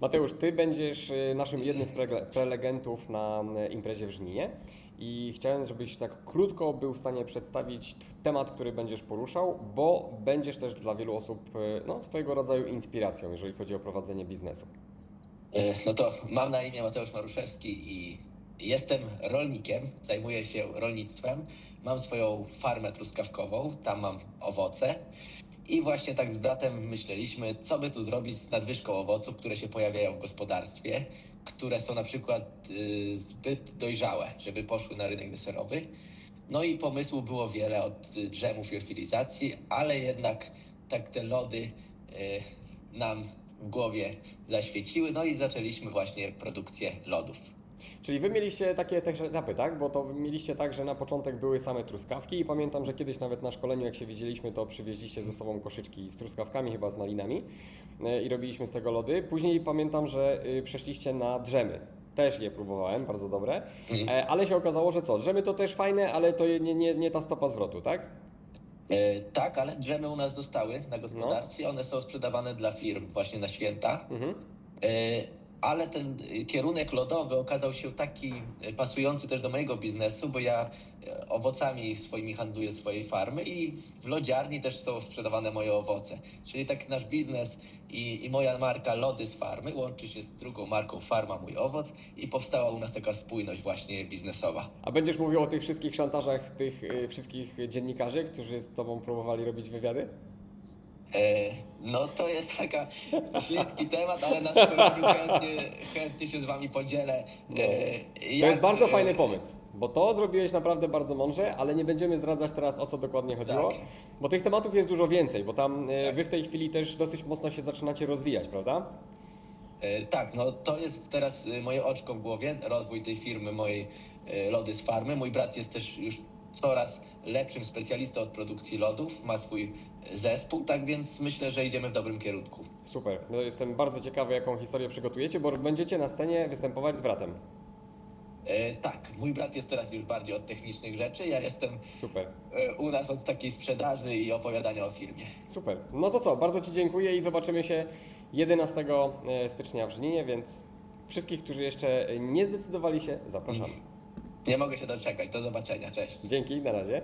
Mateusz, ty będziesz y, naszym jednym z prele- prelegentów na y, imprezie w Żninie i chciałem, żebyś tak krótko był w stanie przedstawić temat, który będziesz poruszał, bo będziesz też dla wielu osób y, no, swojego rodzaju inspiracją, jeżeli chodzi o prowadzenie biznesu. E, No to mam na imię Mateusz Maruszewski i jestem rolnikiem, zajmuję się rolnictwem. Mam swoją farmę truskawkową, tam mam owoce. I właśnie tak z bratem myśleliśmy, co by tu zrobić z nadwyżką owoców, które się pojawiają w gospodarstwie, które są na przykład y, zbyt dojrzałe, żeby poszły na rynek deserowy. No i pomysłów było wiele od y, drzemów i ofilizacji, ale jednak tak te lody y, nam w głowie zaświeciły, no i zaczęliśmy właśnie produkcję lodów. Czyli wy mieliście takie też etapy, tak? Bo to mieliście tak, że na początek były same truskawki i pamiętam, że kiedyś nawet na szkoleniu, jak się widzieliśmy, to przywieźliście ze sobą koszyczki z truskawkami, chyba z malinami y, i robiliśmy z tego lody. Później pamiętam, że y, przeszliście na drzemy. Też je próbowałem, bardzo dobre. Mhm. E, Ale się okazało, że co? Drzemy to też fajne, ale to nie, nie, nie ta stopa zwrotu, tak? E, tak, ale drzemy u nas zostały na gospodarstwie, one są sprzedawane dla firm właśnie na święta. Mhm. Ale ten e, kierunek lodowy okazał się taki e, pasujący też do mojego biznesu, bo ja e, owocami swoimi handluję swojej farmy i w lodziarni też są sprzedawane moje owoce. Czyli tak nasz biznes i, i moja marka Lody z farmy łączy się z drugą marką Farma Mój Owoc i powstała u nas taka spójność właśnie biznesowa. A będziesz mówił o tych wszystkich szantażach tych y, wszystkich dziennikarzy, którzy z tobą próbowali robić wywiady? E, No to jest taka śliski temat, ale na szkoleniu chętnie, chętnie się z wami podzielę. E, No. To jak, jest bardzo e, fajny pomysł, bo to zrobiłeś naprawdę bardzo mądrze, ale nie będziemy zdradzać teraz o co dokładnie chodziło, Tak. bo tych tematów jest dużo więcej, bo tam e, Tak. wy w tej chwili też dosyć mocno się zaczynacie rozwijać, prawda? E, Tak, no to jest teraz e, moje oczko w głowie, rozwój tej firmy, mojej e, lody z farmy. Mój brat jest też już coraz lepszym specjalistą od produkcji lodów, ma swój zespół, tak więc myślę, że idziemy w dobrym kierunku. Super. No, jestem bardzo ciekawy, jaką historię przygotujecie, bo będziecie na scenie występować z bratem. E, Tak, mój brat jest teraz już bardziej od technicznych rzeczy, ja jestem Super. e, u nas od takiej sprzedaży i opowiadania o firmie. Super. No to co, bardzo Ci dziękuję i zobaczymy się 11 stycznia w Żninie, więc wszystkich, którzy jeszcze nie zdecydowali się, zapraszamy. Nie mogę się doczekać, do zobaczenia, cześć. Dzięki, na razie.